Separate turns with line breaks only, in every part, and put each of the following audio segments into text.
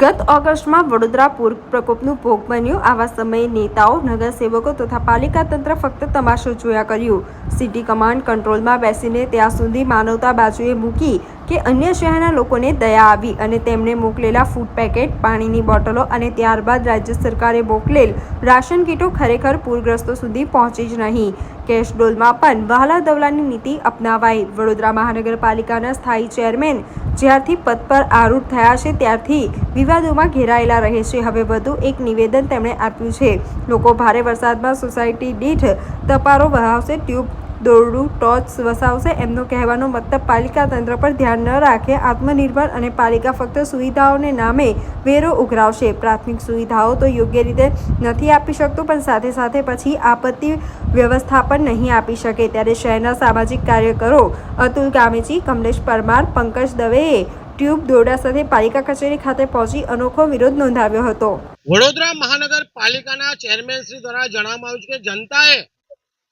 ગત ઓગસ્ટમાં વડોદરા પૂર પ્રકોપનું ભોગ બન્યું. આવા સમયે નેતાઓ, નગરસેવકો તથા પાલિકા તંત્ર ફક્ત તમાશો જોયા કર્યું. સિટી કમાન્ડ કંટ્રોલમાં બેસીને ત્યાં સુધી માનવતા બાજુએ મૂકી કે અન્ય શહેરના લોકોને દયા આવી અને તેમણે મોકલેલા ફૂડ પેકેટ પાણીની બોટલો અને ત્યારબાદ રાજ્ય સરકારે મોકલેલ રાશન કીટો ખરેખર પૂરગ્રસ્તો સુધી પહોંચી જ નહીં. કેશ ડોલમાં પણ વહાલા દવલાની નીતિ અપનાવાઈ. વડોદરા મહાનગરપાલિકાના સ્થાયી ચેરમેન જ્યારથી પદ પર આરૂઢ થયા છે, ત્યારથી વિવાદોમાં ઘેરાયેલા રહે છે. હવે વધુ એક નિવેદન તેમણે આપ્યું છે. લોકો ભારે વરસાદમાં સોસાયટી દીઠ તપારો વહાવશે, ટ્યુબ દોરડું, ટોચ વસાવશે. એમનો કહેવાનો મતલબ પાલિકા તંત્ર પર ધ્યાન ન રાખે. આત્મનિર્ભર અને પાલિકા ફક્ત સુવિધાઓને નામે વેરો ઉઘરાવશે. પ્રાથમિક સુવિધાઓ તો યોગ્ય રીતે નથી આપી શકતું, પણ સાથે સાથે પછી આપત્તિ વ્યવસ્થાપન નહીં આપી શકે. ત્યારે શહેરના સામાજિક કાર્યકરો અતુલ ગામેજી, કમલેશ પરમાર, પંકજ દવેએ ટ્યુબ દોરડા સાથે પાલિકા કચેરી ખાતે પહોંચી અનોખો વિરોધ નોંધાવ્યો હતો.
વડોદરા મહાનગરપાલિકાના ચેરમેન શ્રી દ્વારા જણાવવામાં આવ્યું છે કે જનતાએ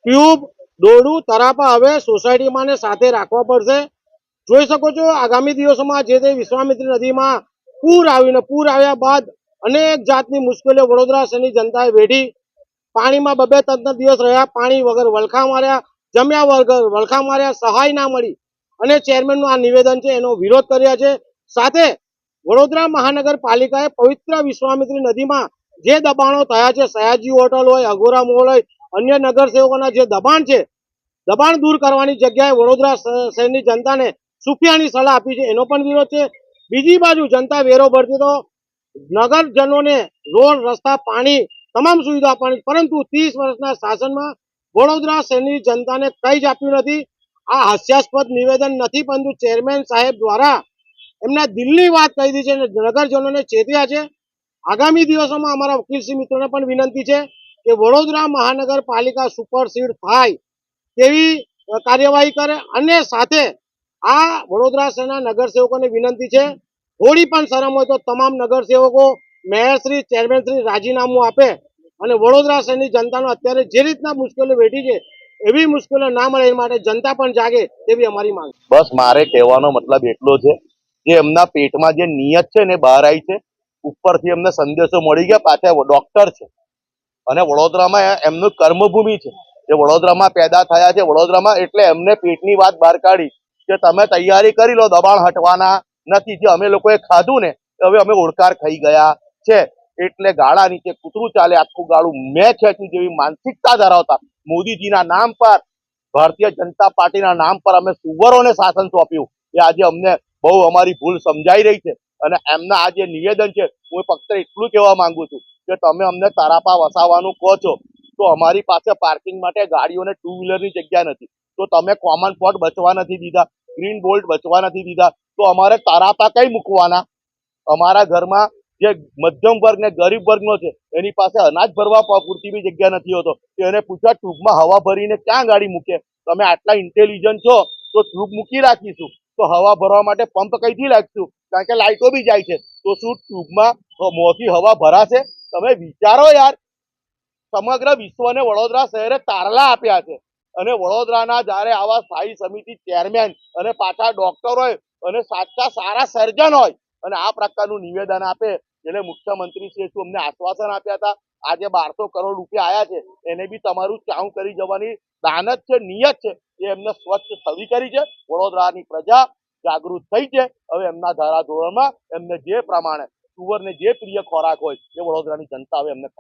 ટ્યુબ દોરડું તરાપા હવે સોસાયટીમાં ને સાથે રાખવા પડશે. જોઈ શકો છો, આગામી દિવસોમાં જે તે વિશ્વામિત્રી નદીમાં પૂર આવીને, પૂર આવ્યા બાદ અનેક જાતની મુશ્કેલીઓ વડોદરા શહેરની જનતાએ વેઠી. પાણીમાં બબે ત્રણ દિવસ રહ્યા, પાણી વગર વલખા માર્યા, જમ્યા વગર વલખા માર્યા, સહાય ના મળી. અને ચેરમેનનું આ નિવેદન છે, એનો વિરોધ કર્યા છે. સાથે વડોદરા મહાનગરપાલિકાએ પવિત્ર વિશ્વામિત્રી નદીમાં જે દબાણો થયા છે, સયાજી હોટલ હોય, અઘોરા મોલ હોય અન્ય નગરસેવકોના જે દબાણ છે, દબાણ દૂર કરવાની જગ્યાએ વડોદરા શહેરની જનતાને સુફિયાની સલાહ આપી છે. એનો પણ વિરોધ છે. બીજી બાજુ જનતા વેરો ભરતી તો નગરજનોને રોડ, રસ્તા, પાણી તમામ સુવિધા આપવાની, પરંતુ ત્રીસ વર્ષના શાસનમાં વડોદરા શહેરની જનતાને કંઈ જ આપ્યું નથી. આ હાસ્યાસ્પદ નિવેદન નથી, પરંતુ ચેરમેન સાહેબ દ્વારા એમના દિલની વાત કહી દીધી છે અને નગરજનોને ચેત્યા છે. આગામી દિવસોમાં અમારા વકીલશ્રી મિત્રોને પણ વિનંતી છે. કે વડોદરા મહાનગરપાલિકા સુપરસીડ થાય તેવી કાર્યવાહી કરે અને સાથે આ વડોદરા શહેરના નગરસેવકોને વિનંતી છે. થોડી પણ શરમ હોય તો તમામ નગરસેવકો મેયરશ્રી ચેરમેનશ્રી રાજીનામું આપે અને વડોદરા શહેરની જનતાનો અત્યારે જે રીતના મુશ્કેલીઓ વેઠી છે, એવી મુશ્કેલીઓ ના મળે એ માટે જનતા પણ જાગે તેવી અમારી માંગ
બસ મારે કહેવાનો મતલબ એટલો છે કે એમના પેટમાં જે નિયત છે ને બહાર આવી છે. ઉપરથી એમને સંદેશો મળી ગયા, પાછા ડોક્ટર છે. અને વડોદરામાં એમનું કર્મભૂમિ છે. જે વડોદરામાં પેદા થયા છે, વડોદરામાં એટલે એમને પેટની વાત બહાર કાઢી કે તમે તૈયારી કરી લો, દબાણ હટવાના નથી. જે અમે લોકોએ ખાધું ને હવે અમે ઓળકાર ખાઈ ગયા છે. એટલે ગાળા નીચે કૂતરું ચાલે, આખું ગાળું મેં ખેંચ્યું જેવી માનસિકતા ધરાવતા મોદીજીના નામ પર, ભારતીય જનતા પાર્ટીના નામ પર અમે સુવરોને શાસન સોંપ્યું. એ આજે અમને બહુ અમારી ભૂલ સમજાઈ રહી છે. અને એમના આ જે નિવેદન છે, હું ફક્ત એટલું કહેવા માંગુ છું કે તમે અમને તારાપા વસાવવાનું કહો છો, તો અમારી પાસે પાર્કિંગ માટે ગાડીઓને ટુ વ્હીલરની જગ્યા નથી. તો તમે કોમન પ્લોટ બચવા નથી દીધા ગ્રીન બોલ્ટ બચવા નથી દીધા, તો અમારે તારાપા કઈ મૂકવાના? અમારા ઘરમાં જે મધ્યમ વર્ગ ને ગરીબ વર્ગનો છે, એની પાસે અનાજ ભરવા પૂરતી બી જગ્યા નથી હોતો. એને પૂછ્યા, ટ્યુબમાં હવા ભરીને ક્યાં ગાડી મૂકે? તમે આટલા ઇન્ટેલિજન્ટ છો, તો ટ્યુબ મૂકી રાખીશું. તો હવા ભરવા માટે પંપ કઈથી રાખશું? કારણ કે લાઇટો બી જાય છે. તો શું ટ્યુબમાં મોંથી હવા ભરાશે? તમે વિચારો યાર. સમગ્ર વિશ્વને વડોદરા શહેરે તારલા આપ્યા છે. અને વડોદરાના જ્યારે આવા સ્થાયી સમિતિ ચેરમેન અને પાછા ડોક્ટર હોય અને સાચા સારા સર્જન હોય અને આ પ્રકારનું નિવેદન આપે એટલે મુખ્યમંત્રી શ્રી શું અમને આશ્વાસન આપ્યા હતા? આજે બારસો કરોડ રૂપિયા આયા છે. એને બી તમારું ચાઉ કરી જવાની દાનત છે, નિયત છે. એ એમને સ્વચ્છ થવી કરી છે. વડોદરાની પ્રજા જાગૃત થઈ છે. હવે એમના ધારાધોરણમાં એમને જે પ્રમાણે સુવરને જે પ્રિય ખોરાક હોય એ વડોદરાની જનતા હવે એમને